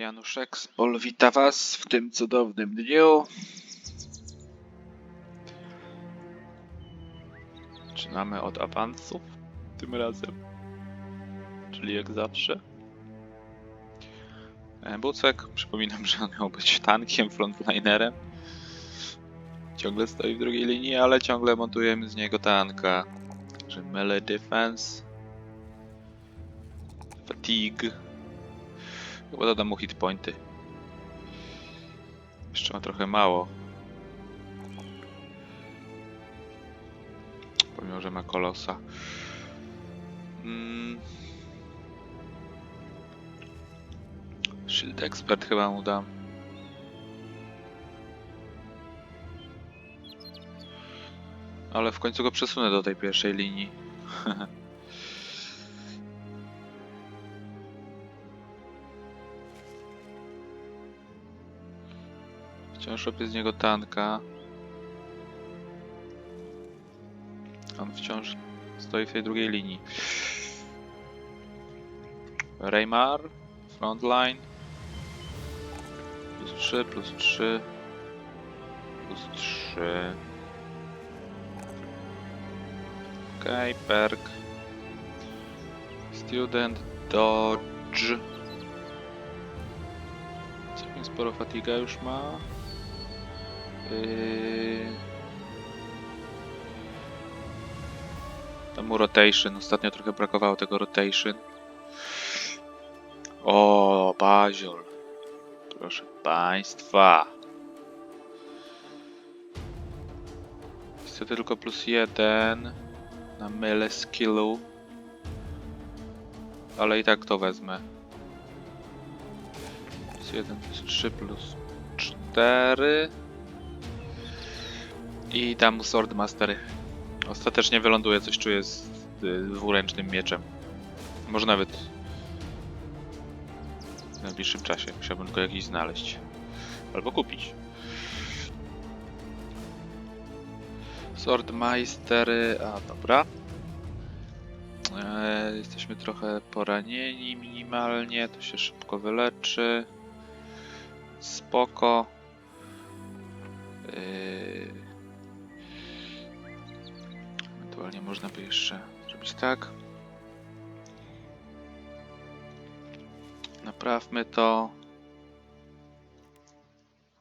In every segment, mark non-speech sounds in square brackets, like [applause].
Januszek z wita Was w tym cudownym dniu. Zaczynamy od awansów tym razem, czyli jak zawsze. E, Bucek, przypominam, że on miał być tankiem, frontlinerem. Ciągle stoi w drugiej linii, ale ciągle montujemy z niego tanka. Także melee defense, fatigue. Chyba dodam mu hit pointy. Jeszcze ma trochę mało. Pomimo, że ma kolosa. Mm. Shield Expert chyba mu dam. Ale w końcu go przesunę do tej pierwszej linii. [laughs] Wciąż robię z niego tanka. On wciąż stoi w tej drugiej linii. Raymar, frontline. Plus 3, plus 3. Plus 3. Okej, perk. Student, dodge. Całkiem sporo fatiga już ma. Yy... Tam mu rotation. Ostatnio trochę brakowało tego rotation. O, Baziol. Proszę państwa. Niestety tylko plus jeden na myle skillu. Ale i tak to wezmę. Plus 1, plus 3, plus 4. I dam mu Swordmaster. Ostatecznie wyląduje, coś czuję z dwuręcznym mieczem. Może nawet w najbliższym czasie. Musiałbym tylko jakiś znaleźć. Albo kupić. Swordmeistery, a dobra. E, jesteśmy trochę poranieni minimalnie, to się szybko wyleczy. Spoko. Yy... Ewentualnie można by jeszcze zrobić tak. Naprawmy to.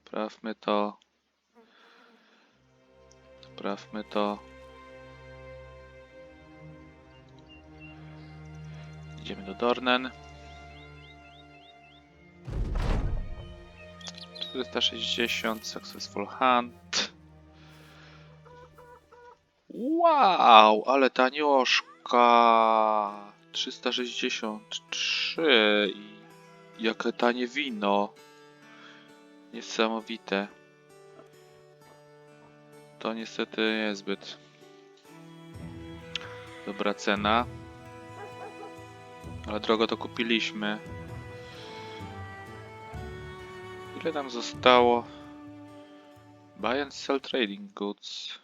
Naprawmy to. Naprawmy to. Idziemy do Dornen. 460 Successful Hunt. Wow, ale tanioszka. 363 i jakie tanie wino. Niesamowite. To niestety niezbyt dobra cena. Ale drogo to kupiliśmy. Ile nam zostało? Buy and sell trading goods.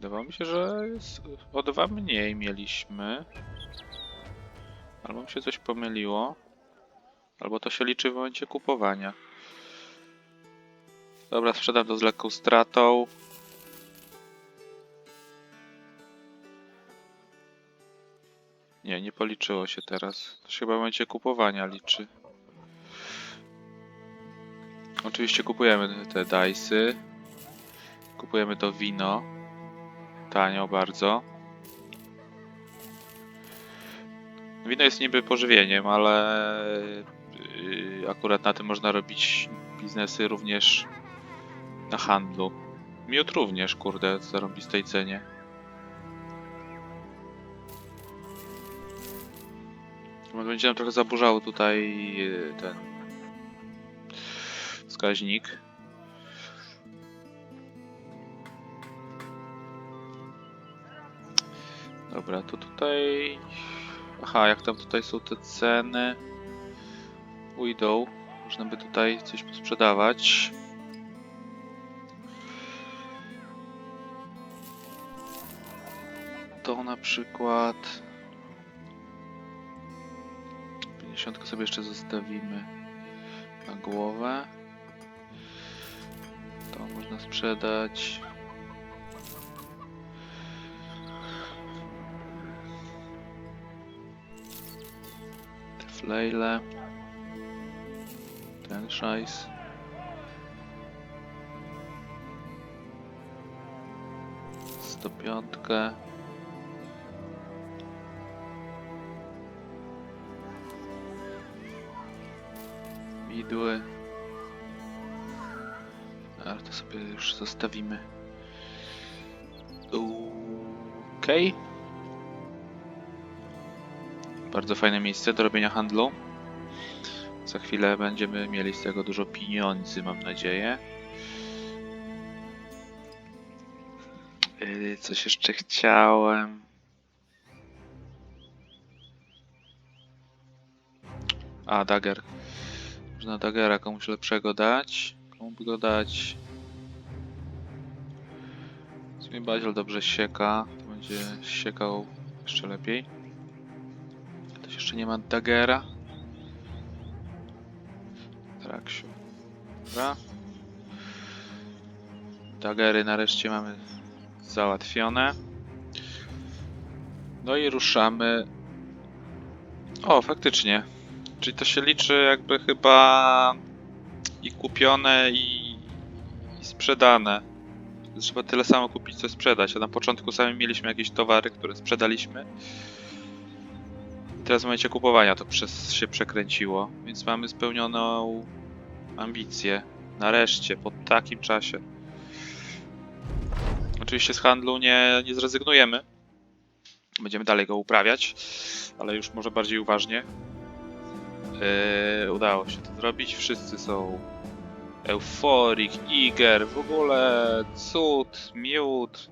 Wydawało mi się, że jest o dwa mniej mieliśmy. Albo mi się coś pomyliło. Albo to się liczy w momencie kupowania. Dobra, sprzedam to z lekką stratą. Nie, nie policzyło się teraz. To się chyba w momencie kupowania liczy. Oczywiście kupujemy te dice'y. Kupujemy to wino. Tanio bardzo. Wino jest niby pożywieniem, ale yy, akurat na tym można robić biznesy również na handlu. Miód również, kurde, w zarąbistej cenie. Będzie nam trochę zaburzało tutaj yy, ten wskaźnik. Dobra, to tutaj... Aha, jak tam tutaj są te ceny... Ujdą. Można by tutaj coś sprzedawać. To na przykład... Dziesiątkę sobie jeszcze zostawimy na głowę. To można sprzedać. Te flejle. Ten szajs. Sto piątkę. Widły. Ale to sobie już zostawimy. Okej. Bardzo fajne miejsce do robienia handlu. Za chwilę będziemy mieli z tego dużo pieniędzy, mam nadzieję. Yy, Coś jeszcze chciałem. A, dagger. Można daggera komuś lepszego dać. Komu by go dać? W sumie Baziel dobrze sieka. To będzie siekał jeszcze lepiej. Jeszcze nie ma daggera. Traksiu. Dobra. Dagery nareszcie mamy załatwione. No i ruszamy. O, faktycznie. Czyli to się liczy jakby chyba i kupione i, i sprzedane. Trzeba tyle samo kupić, co sprzedać. A na początku sami mieliśmy jakieś towary, które sprzedaliśmy. Teraz w momencie kupowania to przez, się przekręciło. Więc mamy spełnioną ambicję. Nareszcie, po takim czasie. Oczywiście z handlu nie, nie zrezygnujemy. Będziemy dalej go uprawiać, ale już może bardziej uważnie. Yy, udało się to zrobić. Wszyscy są euforik, iger, w ogóle cud, miód,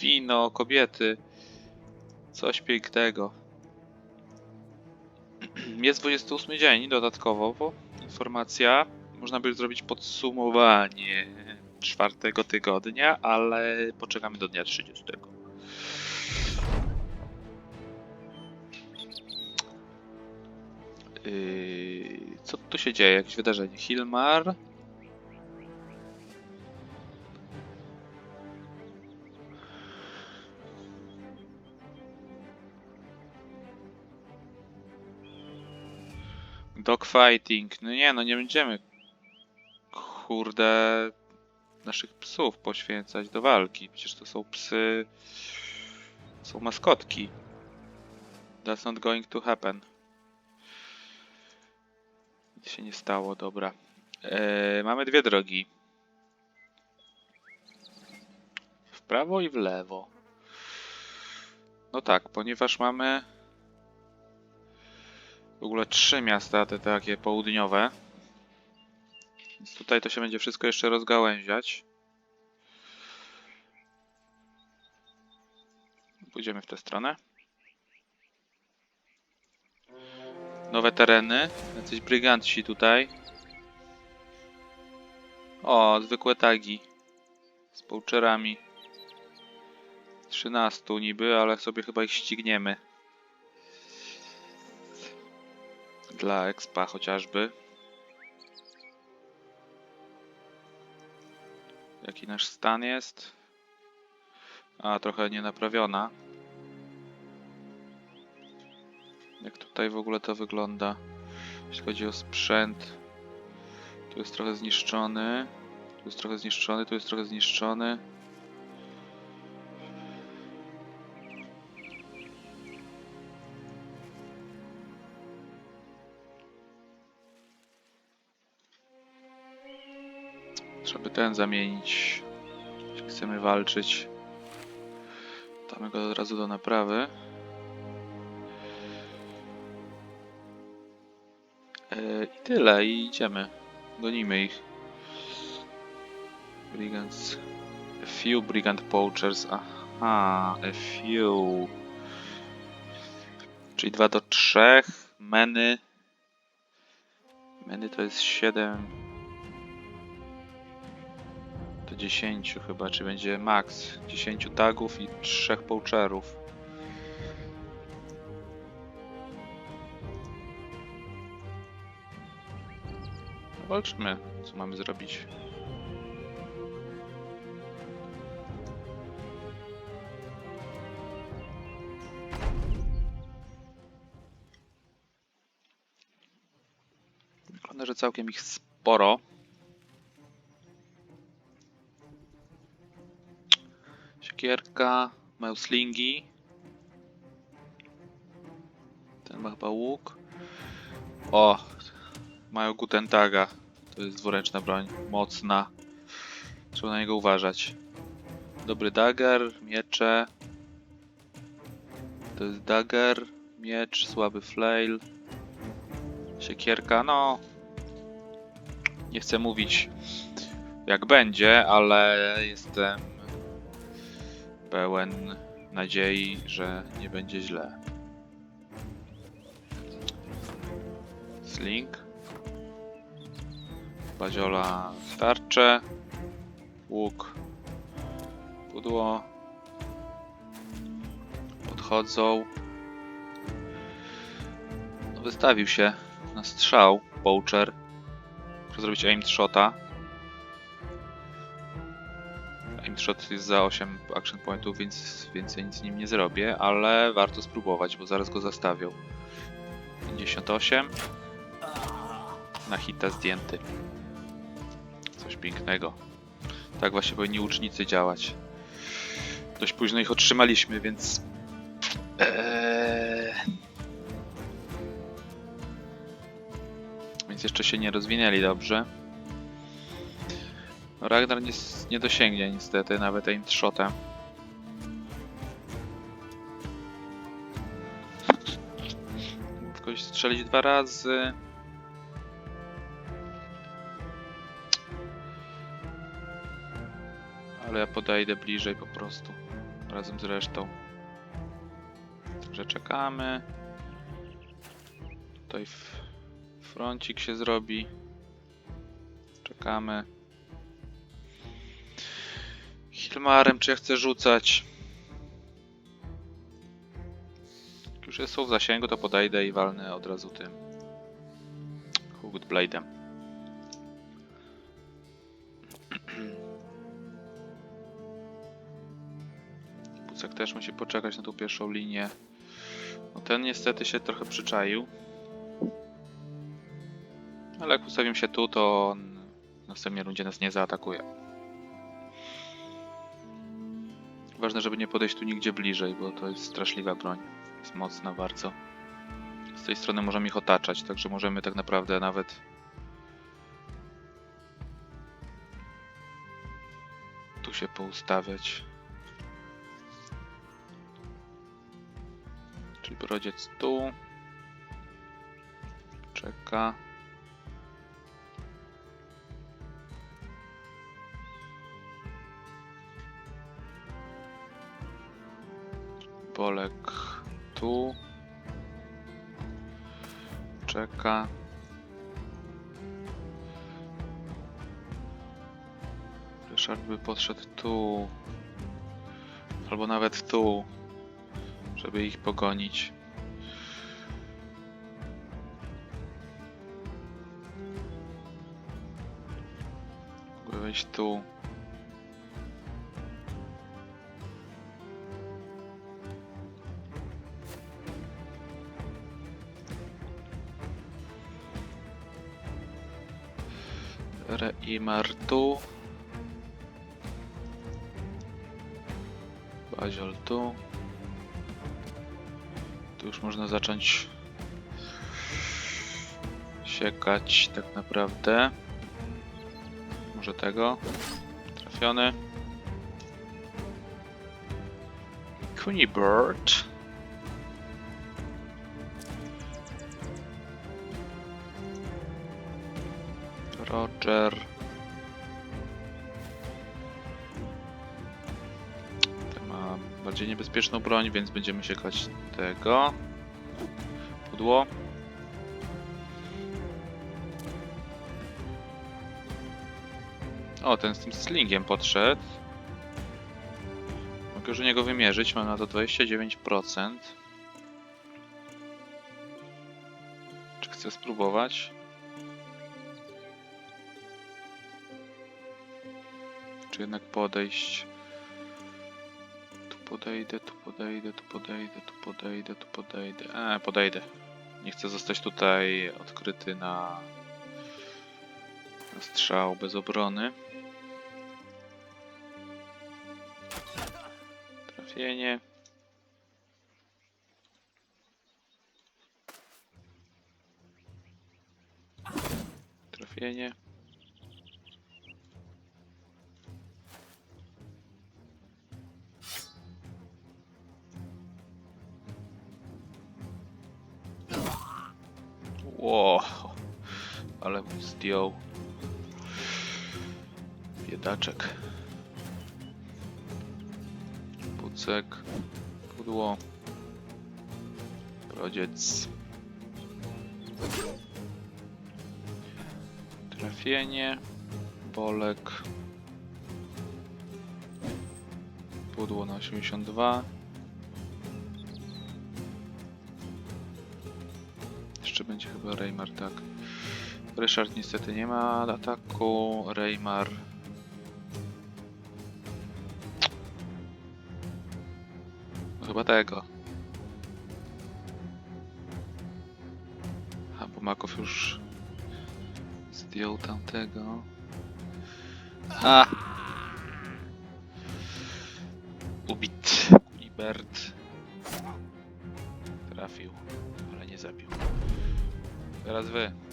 wino, kobiety. Coś pięknego. [clears throat] Jest 28 dzień dodatkowo, bo informacja. Można by zrobić podsumowanie czwartego tygodnia, ale poczekamy do dnia 30. Yy, co tu się dzieje? Jakieś wydarzenie? Hilmar? Dogfighting. No nie, no nie będziemy kurde naszych psów poświęcać do walki. Przecież to są psy. Są maskotki. That's not going to happen. Nic się nie stało, dobra. Eee, mamy dwie drogi. W prawo i w lewo. No tak, ponieważ mamy w ogóle trzy miasta te takie południowe. Więc tutaj to się będzie wszystko jeszcze rozgałęziać. Pójdziemy w tę stronę. Nowe tereny. Jacyś bryganci tutaj. O, zwykłe tagi. Z poucherami. 13 niby, ale sobie chyba ich ścigniemy. Dla expa chociażby. Jaki nasz stan jest? A, trochę nienaprawiona. Jak tutaj w ogóle to wygląda? Jeśli chodzi o sprzęt. Tu jest trochę zniszczony. Tu jest trochę zniszczony, tu jest trochę zniszczony. Trzeba by ten zamienić. Jeśli chcemy walczyć. Damy go od razu do naprawy. E, I tyle, i idziemy. Gonimy ich. Brigands. A few brigand poachers. Aha, a few. Czyli 2 do 3. Meny. Meny to jest 7 do 10 chyba, czy będzie max 10 tagów i 3 poucherów. Walczmy, co mamy zrobić. Wygląda, że całkiem ich sporo. Siekierka, mają slingi. Ten ma chyba łuk. O, mają Gutentaga. To jest dwuręczna broń, mocna. Trzeba na niego uważać. Dobry dagger, miecze. To jest dagger, miecz, słaby flail. Siekierka, no. Nie chcę mówić jak będzie, ale jestem pełen nadziei, że nie będzie źle. Sling. Baziola tarcze. Łuk. Pudło. Podchodzą. No, wystawił się na strzał Poacher. Zrobić aim shota. Aim shot jest za 8 action pointów, więc więcej nic z nim nie zrobię, ale warto spróbować, bo zaraz go zastawią. 58 na hita zdjęty. Coś pięknego. Tak właśnie powinni łucznicy działać. Dość późno ich otrzymaliśmy, więc... Eee... Więc jeszcze się nie rozwinęli dobrze. Ragnar nie, nie dosięgnie niestety nawet aim shotem. Tylko strzelić dwa razy. Ale ja podejdę bliżej po prostu. Razem z resztą. Także czekamy. Tutaj f- froncik się zrobi. Czekamy. Hilmarem, czy ja chcę rzucać? Jak już są w zasięgu, to podejdę i walnę od razu tym. Hooked Blade'em. [clears throat] Pucek też musi poczekać na tą pierwszą linię. No ten niestety się trochę przyczaił. Ale jak ustawimy się tu, to on w następnej rundzie nas nie zaatakuje. Ważne, żeby nie podejść tu nigdzie bliżej, bo to jest straszliwa broń. Jest mocna bardzo. Z tej strony możemy ich otaczać, także możemy tak naprawdę nawet tu się poustawiać. Czyli brodziec tu. Czeka. Bolek tu. Czeka. Ryszard by podszedł tu. Albo nawet tu. Żeby ich pogonić. Wejść tu. Reimar tu. Baziol tu. Tu już można zacząć siekać tak naprawdę. Może tego. Trafiony. Cooney Roger. Ten ma bardziej niebezpieczną broń, więc będziemy siekać tego. Pudło. O, ten z tym slingiem podszedł. Mogę już u niego wymierzyć, mam na to 29%. Czy chcę spróbować? Czy jednak podejść? Tu podejdę, tu podejdę, tu podejdę, tu podejdę, tu podejdę. A, podejdę. Nie chcę zostać tutaj odkryty na, na strzał bez obrony. Trafienie. Trafienie. Zdjął. Biedaczek. Pucek. Pudło. Brodziec. Trafienie. Bolek. Pudło na 82. Jeszcze będzie chyba Reymar, tak. Ryszard niestety nie ma ataku. Reymar. No chyba tego. A, bo Makow już zdjął tamtego. A! Ubit. Ibert. Trafił, ale nie zabił. Teraz wy.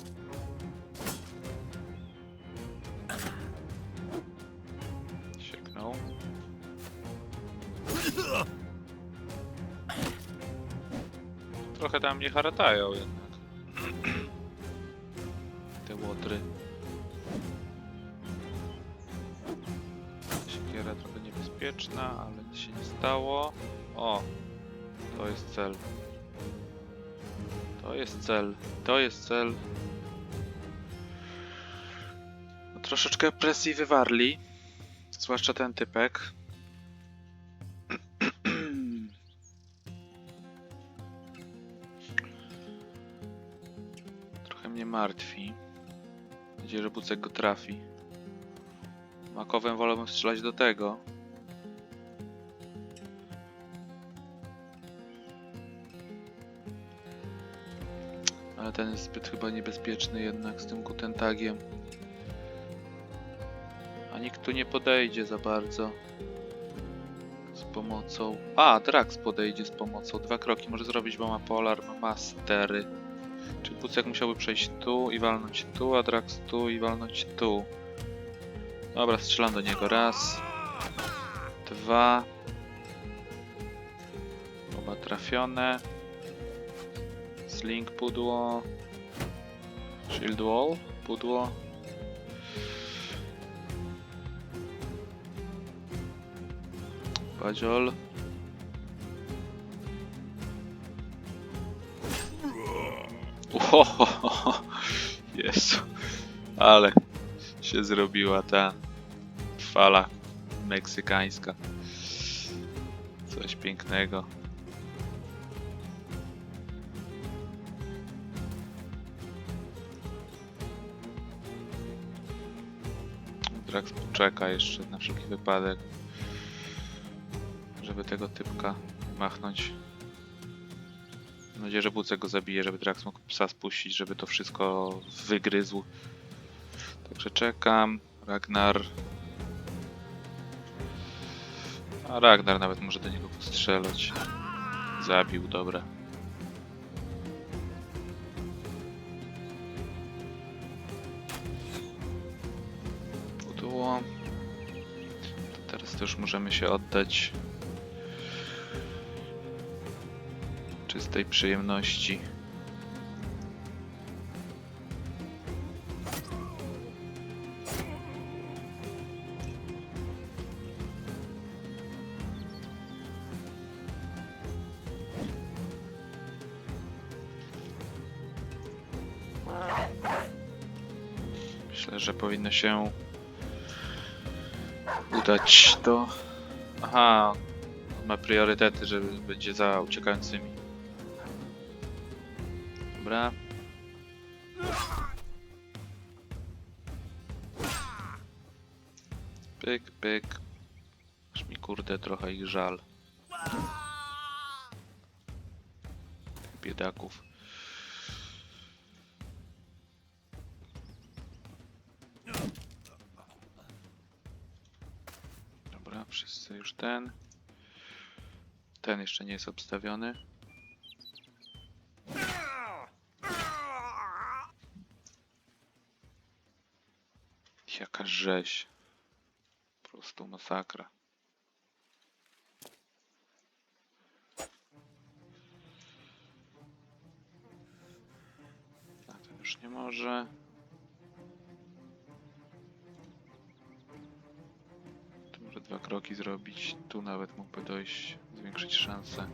Tam mnie haratają jednak. Te łotry. Siekiera trochę niebezpieczna, ale nic się nie stało. O! To jest cel. To jest cel. To jest cel. No, troszeczkę presji wywarli. Zwłaszcza ten typek. Martwi. Mam nadzieję, że Bucek go trafi. Makowem wolałbym strzelać do tego. Ale ten jest zbyt chyba niebezpieczny jednak z tym Gutentagiem. A nikt tu nie podejdzie za bardzo. Z pomocą... A, Drax podejdzie z pomocą. Dwa kroki może zrobić, bo ma Polar, ma Mastery. Pucek musiałby przejść tu i walnąć tu, a Drax tu i walnąć tu. Dobra, strzelam do niego. Raz. Dwa. Oba trafione. Sling pudło. Shield wall pudło. Badziol. Ohohoho. Jezu. Ale się zrobiła ta fala meksykańska. Coś pięknego. Drax poczeka jeszcze na wszelki wypadek, żeby tego typka machnąć. Mam nadzieję, że Bucek go zabije, żeby Drax mógł psa spuścić, żeby to wszystko wygryzł. Także czekam. Ragnar. A Ragnar nawet może do niego postrzelać. Zabił, dobra. Pudło. To teraz też możemy się oddać czystej przyjemności. Myślę, że powinno się udać do... Aha, ma priorytety, że będzie za uciekającymi. Dobra. Pyk, pyk. Aż mi kurde trochę ich żal. Biedaków. Dobra, wszyscy już ten. Ten jeszcze nie jest obstawiony. Jaka rzeź. Po prostu masakra. A ten już nie może. Tu może dwa kroki zrobić. Tu nawet mógłby dojść, zwiększyć szanse.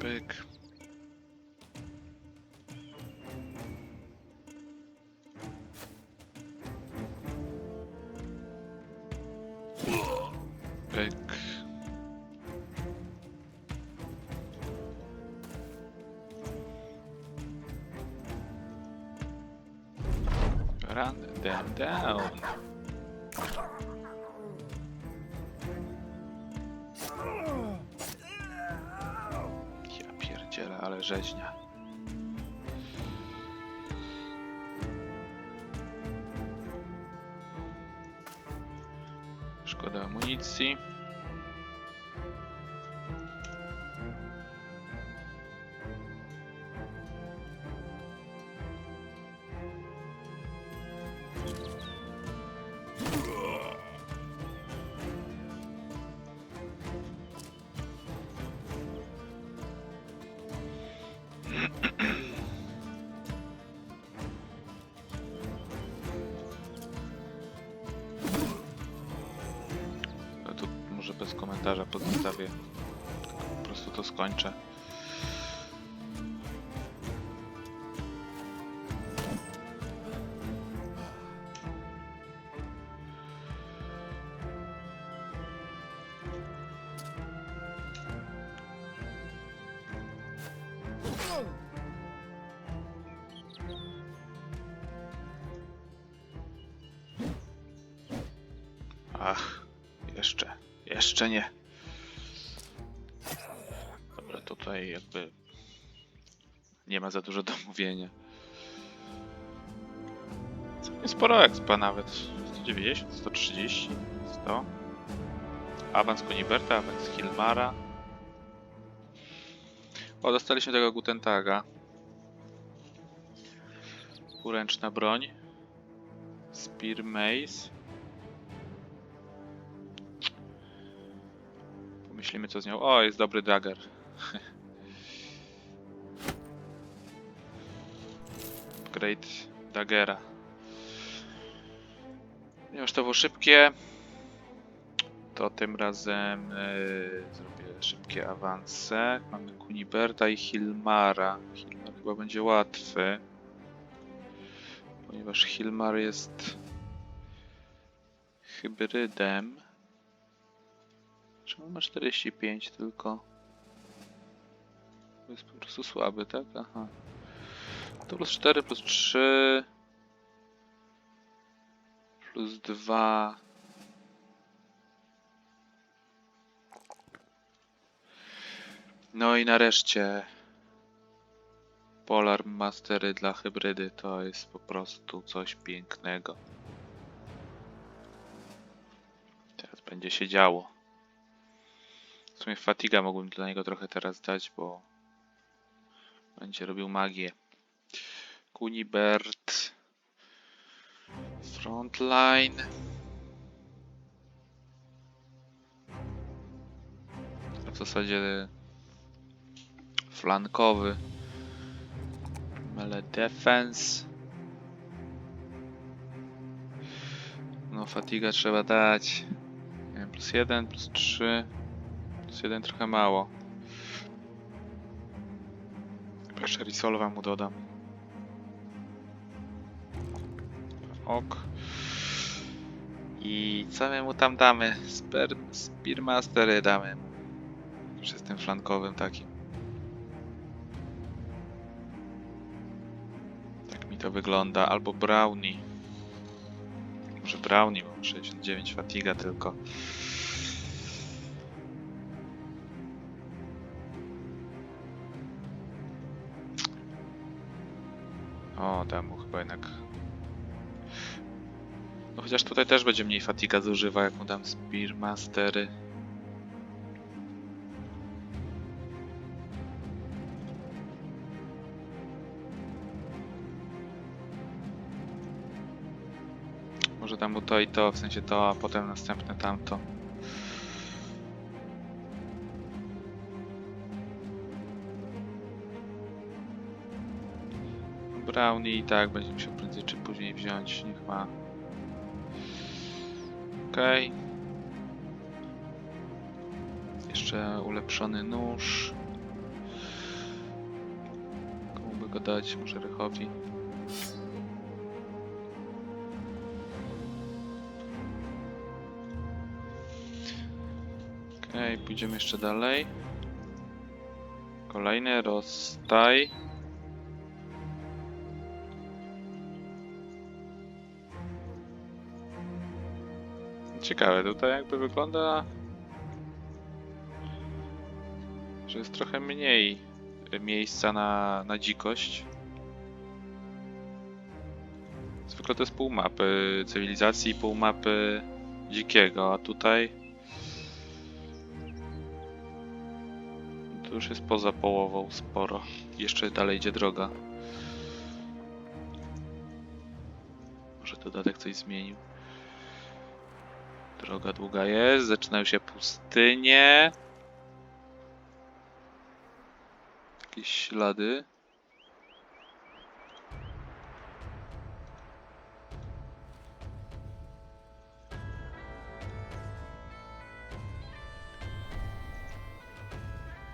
Pyk. Them down. Ja pierdzielę, ale rzeźnia. Szkoda amunicji. No może bez komentarza pozostawię. Po prostu to skończę. Jeszcze nie. Dobra, tutaj jakby nie ma za dużo do mówienia. Całkiem sporo expa nawet. 190, 130, 100. Awans Kuniberta, awans Hilmara. O, dostaliśmy tego Gutentaga. Uręczna broń. Spear Mace. Pomyślimy co z nią. O, jest dobry dagger. Upgrade [laughs] daggera. Ponieważ to było szybkie, to tym razem yy, zrobię szybkie awanse. Mamy Kuniberta i Hilmara. Hilmar chyba będzie łatwy. Ponieważ Hilmar jest hybrydem. Czemu ma 45 tylko? Jest po prostu słaby, tak? Aha. To plus 4, plus 3. Plus 2. No i nareszcie Polar Mastery dla hybrydy to jest po prostu coś pięknego. Teraz będzie się działo. W sumie Fatiga mogłem dla niego trochę teraz dać, bo będzie robił magię. Kunibert. Frontline. W zasadzie flankowy. Mele defense. No, fatiga trzeba dać. Plus 1, plus 3. Plus 1 trochę mało. Jeszcze Risolwa mu dodam. Ok. I co my mu tam damy? Sper Spearmastery damy. Już jestem flankowym takim. mi to wygląda. Albo Brownie. Może Brownie, bo mam 69 fatiga tylko. O, temu chyba jednak. No chociaż tutaj też będzie mniej fatiga zużywa, jak mu dam Spearmastery. Może dam mu to i to, w sensie to, a potem następne tamto. Brownie i tak będzie musiał prędzej czy później wziąć, niech ma. Okej. Jeszcze ulepszony nóż. Komu by go dać? Może Rychowi. Okej, pójdziemy jeszcze dalej. Kolejny rozstaj. Ciekawe, tutaj jakby wygląda, że jest trochę mniej miejsca na, na dzikość. Zwykle to jest pół mapy cywilizacji pół mapy dzikiego, a tutaj to już jest poza połową sporo. Jeszcze dalej idzie droga. Może dodatek coś zmienił. Droga długa jest, zaczynają się pustynie. Jakieś ślady.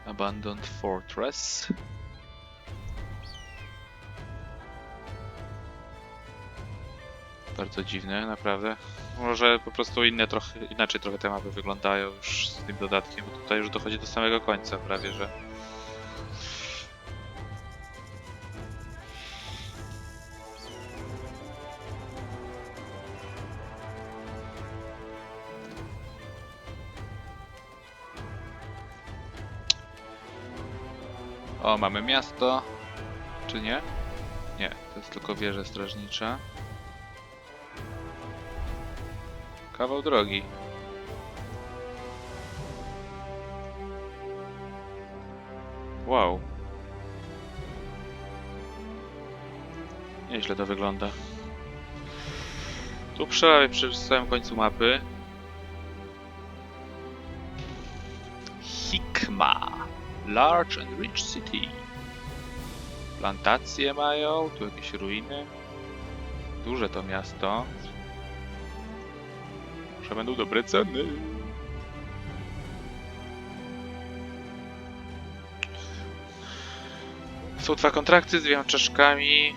Abandoned Fortress. Bardzo dziwne, naprawdę. Może po prostu inne trochę, inaczej trochę te mapy wyglądają już z tym dodatkiem, bo tutaj już dochodzi do samego końca prawie, że... O, mamy miasto. Czy nie? Nie, to jest tylko wieża strażnicza. Kawał drogi. Wow. Nieźle to wygląda. Tu prawie przy samym końcu mapy. Hikma. Large and rich city. Plantacje mają, tu jakieś ruiny. Duże to miasto. Może będą dobre ceny. Są dwa kontrakty z dwiema czaszkami.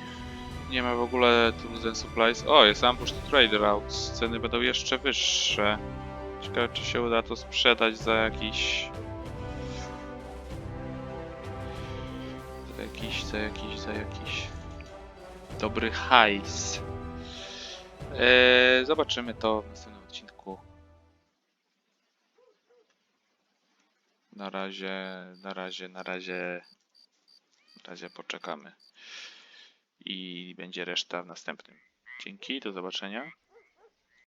Nie ma w ogóle tools and supplies. O, jest ambush to trade routes. Ceny będą jeszcze wyższe. Ciekawe, czy się uda to sprzedać za jakiś... Za jakiś, za jakiś, za jakiś... Dobry hajs. Eee, zobaczymy to w następnym Na razie, na razie, na razie, na razie poczekamy. I będzie reszta w następnym. Dzięki, do zobaczenia.